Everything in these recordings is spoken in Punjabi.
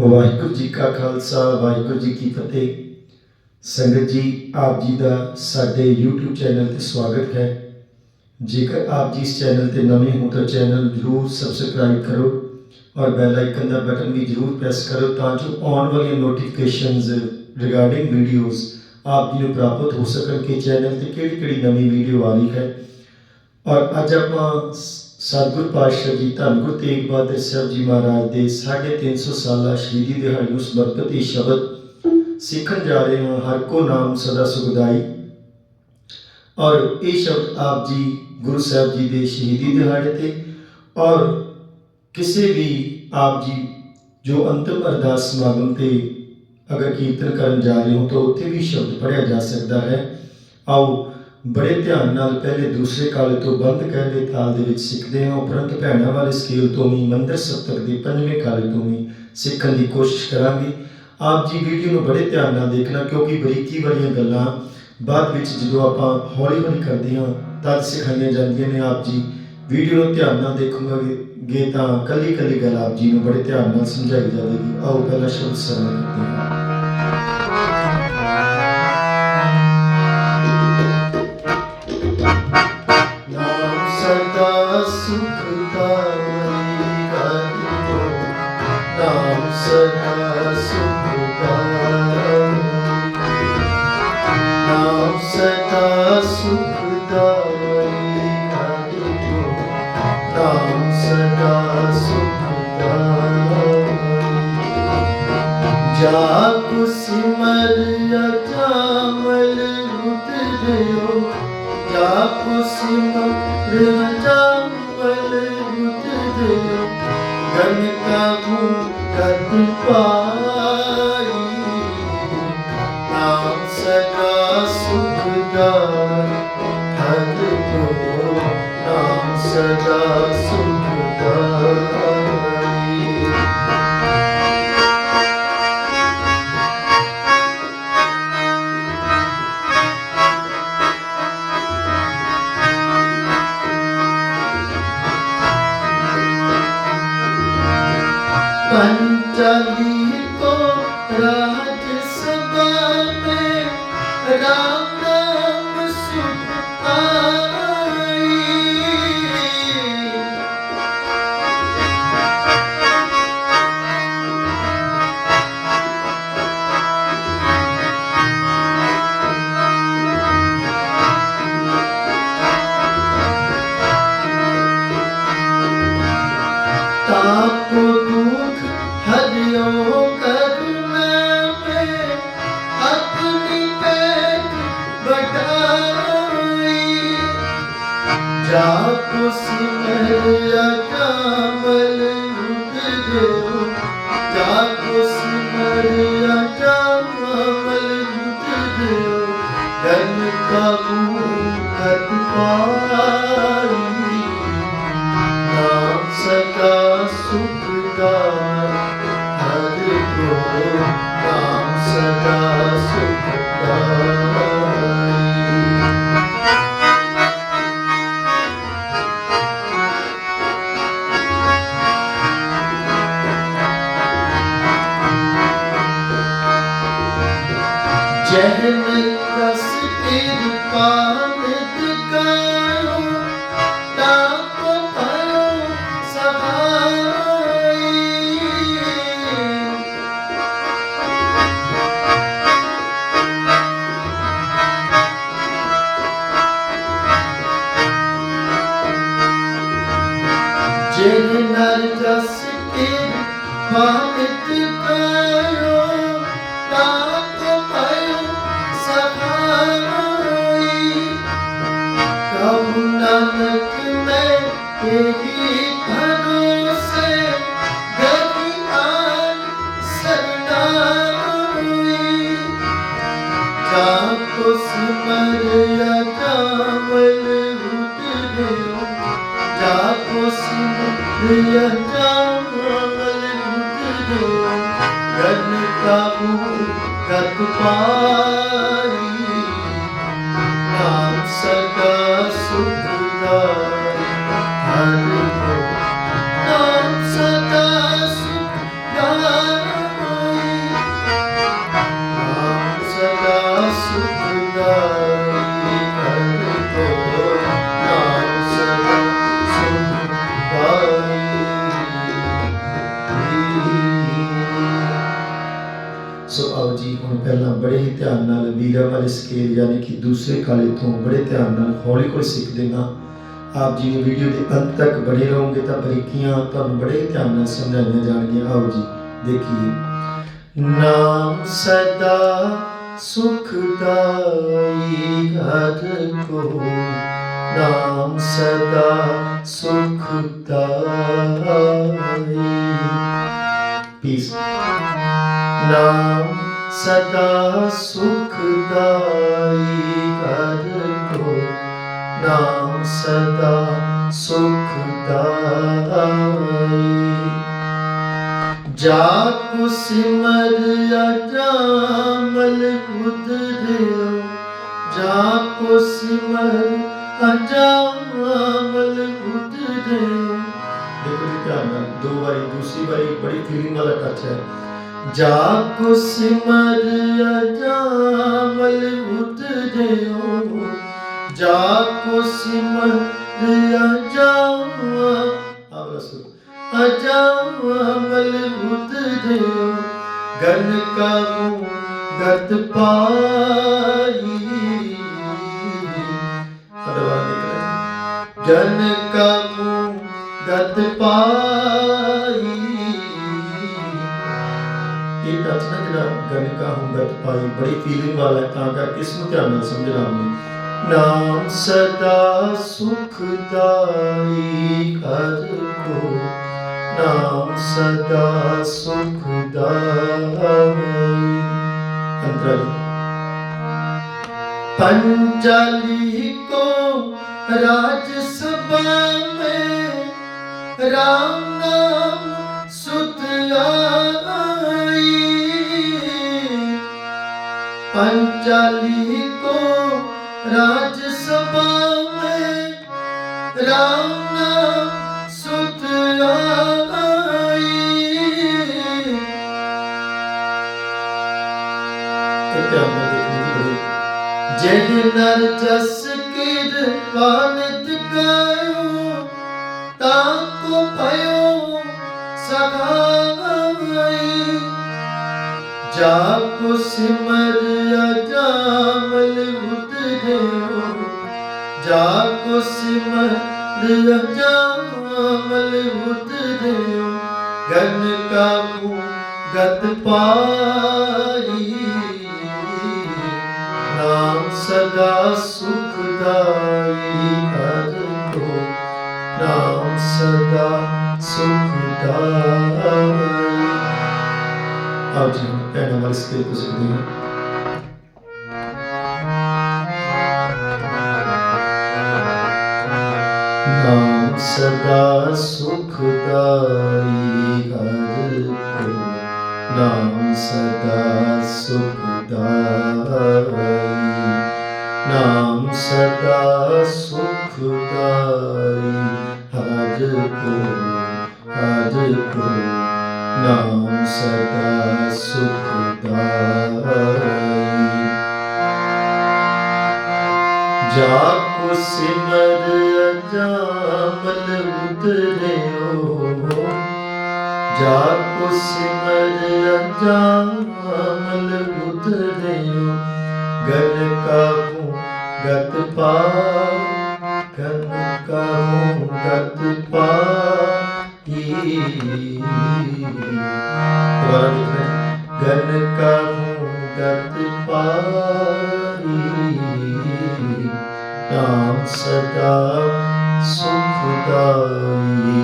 ਵਾਹਿਗੁਰੂ ਜੀ ਕਾ ਖਾਲਸਾ, ਵਾਹਿਗੁਰੂ ਜੀ ਕੀ ਫਤਿਹ। ਸੰਗਤ ਜੀ, ਆਪ ਜੀ ਦਾ ਸਾਡੇ YouTube ਚੈਨਲ ਤੇ ਸਵਾਗਤ ਹੈ। ਜੇਕਰ ਆਪ ਜੀ ਇਸ ਚੈਨਲ ਤੇ ਨਵੇਂ ਹੋ ਤਾਂ ਚੈਨਲ ਜਰੂਰ ਸਬਸਕ੍ਰਾਈਬ ਕਰੋ ਔਰ ਬੈਲ ਆਈਕਨ ਦਾ ਬਟਨ ਵੀ ਜਰੂਰ ਪ੍ਰੈਸ ਕਰੋ ਤਾਂ ਜੋ ਆਉਣ ਵਾਲੀਆਂ ਨੋਟੀਫਿਕੇਸ਼ਨਸ ਰਿਗਾਰਡਿੰਗ ਵੀਡੀਓਜ਼ ਆਪ ਜੀ ਨੂੰ ਪ੍ਰਾਪਤ ਹੋ ਸਕਣ ਕਿ ਚੈਨਲ ਤੇ ਕਿਹੜੀ ਕਿਹੜੀ ਨਵੀਂ ਵੀਡੀਓ ਆ ਰਹੀ ਹੈ। ਔਰ ਅੱਜ ਆਪਾਂ ਸਤਿਗੁਰ ਪਾਤਸ਼ਾਹ ਜੀ ਧੰਨ ਗੁਰੂ ਤੇਗ ਬਹਾਦਰ ਸਾਹਿਬ ਜੀ ਮਹਾਰਾਜ ਦੇ 350 ਸਾਲਾ ਸ਼ਹੀਦੀ ਦਿਹਾੜੇ ਨੂੰ ਸਮਰਪਿਤ ਇਹ ਸ਼ਬਦ ਸਿੱਖਣ ਜਾ ਰਹੇ ਹਾਂ, ਹਰ ਕੋ ਨਾਮ ਸਦਾ ਸੁਖਦਾਈ। ਔਰ ਇਹ ਸ਼ਬਦ ਆਪ ਜੀ ਗੁਰੂ ਸਾਹਿਬ ਜੀ ਦੇ ਸ਼ਹੀਦੀ ਦਿਹਾੜੇ ਤੇ ਔਰ ਕਿਸੇ ਵੀ ਆਪ ਜੀ ਜੋ ਅੰਤਮ ਅਰਦਾਸ ਸਮਾਗਮ ਤੇ ਅਗਰ ਕੀਰਤਨ ਕਰਨ ਜਾ ਰਹੇ ਹੋ ਤਾਂ ਉੱਥੇ ਵੀ ਸ਼ਬਦ ਪੜਿਆ ਜਾ ਸਕਦਾ ਹੈ। ਆਓ ਬੜੇ ਧਿਆਨ ਨਾਲ ਪਹਿਲੇ ਦੂਸਰੇ ਕਾਲੇ ਤੋਂ ਬੰਦ ਕਹਿ ਦੇ ਤਾਲ ਦੇ ਵਿੱਚ ਸਿੱਖਦੇ ਹਾਂ। ਉਪਰੰਤ ਭੈਣਾਂ ਵਾਲੇ ਸਕੇਲ ਤੋਂ ਵੀ, ਮੰਦਰ ਸਪਤਕ ਦੇ ਪੰਜਵੇਂ ਕਾਲੇ ਤੋਂ ਵੀ ਸਿੱਖਣ ਦੀ ਕੋਸ਼ਿਸ਼ ਕਰਾਂਗੇ। ਆਪ ਜੀ ਵੀਡੀਓ ਨੂੰ ਬੜੇ ਧਿਆਨ ਨਾਲ ਦੇਖਣਾ, ਕਿਉਂਕਿ ਬਰੀਕੀ ਵਾਲੀਆਂ ਗੱਲਾਂ ਬਾਅਦ ਵਿੱਚ ਜਦੋਂ ਆਪਾਂ ਹੌਲੀ ਹੌਲੀ ਕਰਦੇ ਹਾਂ, ਤਦ ਸਿਖਾਈਆਂ ਜਾਂਦੀਆਂ ਨੇ ਆਪ ਜੀ। ਵੀਡੀਓ ਨੂੰ ਧਿਆਨ ਨਾਲ ਦੇਖੋਗੇ ਤਾਂ ਕੱਲੀ ਕੱਲੀ ਗੱਲ ਆਪ ਜੀ ਨੂੰ ਬੜੇ ਧਿਆਨ ਨਾਲ ਸਮਝਾਈ ਜਾਵੇਗੀ। ਆਓ, ਪਹਿਲਾ ਸ਼ਬਦ ਸਰਵਣ ਕਰਦੇ ਹਾਂ। ਨਾਮ ਸਦਾ ਸੁਖਦਾਈ ਕਰਿਓ ਨਾਮ ਸਦਾ ਸੁਖਦਾਈ ਨਾਮ ਸਦਾ ਸੁਖਦਾਈ ਕਰਿਓ ਨਾਮ ਸਦਾ ਸੁਖਦਾਈ ਜਾ Anjali Hare Guru Ram Sada Sukha ਜਹਨ ਕਸ ਕਿਰਪਾ ਨਿਤ ਕਰੋ ਤਾਪ ਭਇਓ ਸਹਾਈ ਜਿਨ ਨਰ ਜਸ ਕੇ ਮਾਨਿਤ ਜਾਪੋ ਸਿਮਰਿਆ ਕਾਮਲ ਉਤਰਿਓ ਜਾਪੋ ਸਿਮਰਿਆ ਕਾਮਲ ਉਤਰਿਓ ਗਨ ਕਾਬੂ ਕਤ ਪਾਈ ਸੋ ਆਓ ਜੀ, ਹੁਣ ਪਹਿਲਾਂ ਬੜੇ ਹੀ ਧਿਆਨ ਨਾਲ ਵੀਰਾ ਵਾਲੇ ਸਕੇਲ ਯਾਨੀ ਕਿ ਦੂਸਰੇ ਕਾਲੇ ਤੋਂ ਬੜੇ ਧਿਆਨ ਨਾਲ ਹੌਲੀ ਹੌਲੀ ਸਿੱਖਦੇ ਹਾਂ। ਆਪ ਜੀ ਨੇ ਵੀਡੀਓ ਦੇ ਅੰਤ ਤੱਕ ਬਣੇ ਰਹੋਗੇ ਤਾਂ ਬਰੀਕੀਆਂ ਤੁਹਾਨੂੰ ਬੜੇ ਧਿਆਨ ਨਾਲ ਸਮਝਾਈਆਂ ਜਾਣਗੀਆਂ। ਆਓ ਜੀ, ਦੇਖੀਏ। ਨਾਮ ਸਦਾ ਸੁਖਦਾਈ ਹਰ ਕੋ। ਨਾਮ ਸਦਾ ਸੁਖਦਾਈ ਪੀਸ ਨਾਮ ਸਦਾ ਸੁਖਦਾਈ ਹਰ ਕੋ ਨਾਮ ਸਦਾ ਸੁਖਦਾਈ ਜਾ ਕੋ ਸਿਮਰ ਅਜਾਮਲ ਉਦਰਿਓ ਜਾ ਕੋ ਸਿਮਰ ਅਜਾਮਲ ਉਦਰਿਓ ਦੇਖੋ ਧਿਆਨ ਨਾਲ, ਦੋ ਵਾਰੀ, ਦੂਸਰੀ ਵਾਰੀ ਬੜੀ ਫੀਲਿੰਗ ਵਾਲਾ ਟੱਚ ਹੈ। ਜਾ ਕੋ ਸਿਮਰ ਅਜਾਮਲ ਉਦਰਿਓ ਜਾ ਕੋ ਸਿਮਰ ਅਜਾਮਲ ਆਵਲਾ ਸੁਣ ਗਨ ਕਾਮੂ ਗਤ ਪਾਈ। ਅਦਵਾਰ ਨਿਕਲੇ ਜਨ ਕਾਮੂ ਗਤ ਪਾਈ ਚ ਨਾ ਜਿਹੜਾ ਗਨਕਾ ਹੁੰਦਾ ਭਾਈ, ਬੜੀ ਫੀਲਿੰਗ ਵਾਲਾ ਤਾਂ ਕਰਕੇ ਇਸ ਨੂੰ ਧਿਆਨ ਨਾਲ ਸਮਝਣਾ ਹੁੰਦਾ ਨਾਮ ਸਦਾ ਸੁਖਦਾਈ ਕਰ ਕੋ ਨਾਮ ਸਦਾ ਸੁਖਦਾਈ। ਅੰਤਰ ਪੰਚਾਲੀ ਕੋ ਰਾਜ ਸਭਾ ਮੇ ਰਾਮ ਨਾਮ ਸੁਤਿਆ पंचाली को राज्यसभा में राम नाम सुत जय नर जस किरपानित गायो ताको भयो सभाई जा कुसिमर ਸਿਮਰ ਅਜਾਮਲ ਉਤਰਿਓ ਗਨ ਕਾਬੂ ਗਤ ਪਾਈ। ਨਾਮ ਸਦਾ ਸੁਖਦਾਈ ਹਰ ਕੋ, ਨਾਮ ਸਦਾ ਸੁਖਦਾਈ। ਆਓ ਜੀ ਪਹਿਲਾ ਵਾਰ ਕੁਝ ਨਹੀਂ ਸਦਾ ਸੁਖਦਾਈ ਹਰ ਕੋ ਨਾਮ ਸਦਾ ਸੁਖਦਾਈ। ਨਾਮ ਸਦਾ ਸੁਖਦਾਈ। ਹਰ ਕੋ ਹਰ ਕੋ ਨਾਮ ਸਦਾ ਸੁਖਦਾਈ। ਜਾ ਕੋ ਸਿਮਰ ਅਜਾਮਲ ਉਤਰਿਓ ਜਾ ਕੋ ਸਿਮਰ ਅਜਾਮਲ ਉਤਰਿਓ ਗਨ ਕਾਹੂ, ਗਤ ਪਾ ਗਨ ਕਾਹੂ, ਗਤ ਪਾਈ ਦੁਬਾਰਾ ਗਨ ਕਾਹੂ, ਗਤ ਪਾਈ ਨਾਮ ਸਦਾ ਖੁਦਾਈ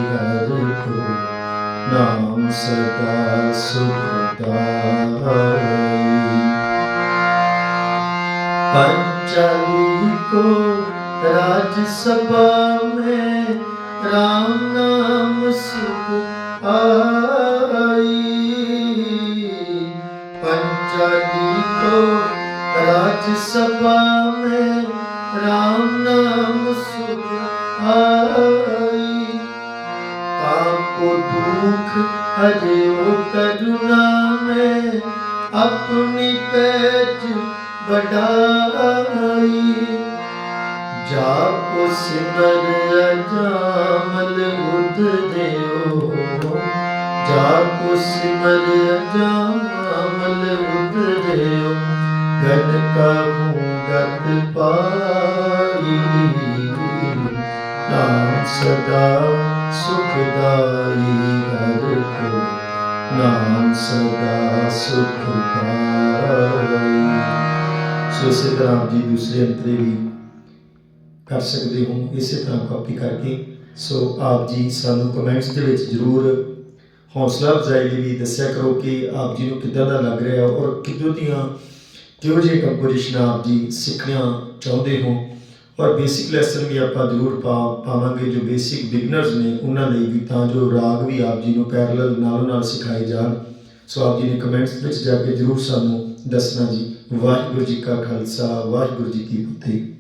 ਪੰਚਾਲੀ ਕੋ ਰਾਜ ਸਭਾ ਮੇ ਰਾਮ ਸੁਖ ਆਈ ਪੰਚਾਲੀ ਕੋ ਰਾਜ ਸਭਾ ਮੇ ਰਾਮ ਨਾਮ ਸੁਖ ਆਈ मुख हरियो करुणामे अपनी पैच बढ़ाई जाप सिमर अजामल उद देओ जाप सिमर अजामल उद देओ गन का गत पाई नाम सदा सुखदाई ਨਾਮ ਸਦਾ ਸੁਖ ਪਾਈ ਸੋ ਇਸੇ ਤਰ੍ਹਾਂ ਆਪ ਜੀ ਦੂਸਰੇ ਅੰਤਰੇ ਵੀ ਕਰ ਸਕਦੇ ਹੋ, ਇਸੇ ਤਰ੍ਹਾਂ ਕਾਪੀ ਕਰਕੇ। ਸੋ ਆਪ ਜੀ ਸਾਨੂੰ ਕਮੈਂਟਸ ਦੇ ਵਿੱਚ ਜਰੂਰ ਹੌਸਲਾ ਅਫਜ਼ਾਈ ਲਈ ਵੀ ਦੱਸਿਆ ਕਰੋ ਕਿ ਆਪ ਜੀ ਨੂੰ ਕਿੱਦਾਂ ਦਾ ਲੱਗ ਰਿਹਾ ਔਰ ਕਿੱਦੋਂ ਦੀਆਂ ਕਿਹੋ ਜਿਹੇ ਕੰਪੋਜੀਸ਼ਨ ਆਪ ਜੀ ਸਿੱਖਣਾ ਚਾਹੁੰਦੇ ਹੋ। ਔਰ ਬੇਸਿਕ ਲੈਸਨ ਵੀ ਆਪਾਂ ਜ਼ਰੂਰ ਪਾ, ਪਾਵਾਂਗੇ, ਜੋ ਬੇਸਿਕ ਬਿਗਨਰਸ ਨੇ, ਉਹਨਾਂ ਲਈ ਵੀ ਤਾਂ ਜੋ ਰਾਗ ਵੀ ਆਪ ਜੀ ਨੂੰ ਪੈਰਲਲ ਨਾਲੋਂ ਨਾਲ ਸਿਖਾਏ ਜਾਣ। ਸੋ ਆਪ ਜੀ ਨੇ ਕਮੈਂਟਸ ਵਿੱਚ ਜਾ ਕੇ ਜ਼ਰੂਰ ਸਾਨੂੰ ਦੱਸਣਾ ਜੀ। ਵਾਹਿਗੁਰੂ ਜੀ ਕਾ ਖਾਲਸਾ, ਵਾਹਿਗੁਰੂ ਜੀ ਕੀ ਫਤਿਹ।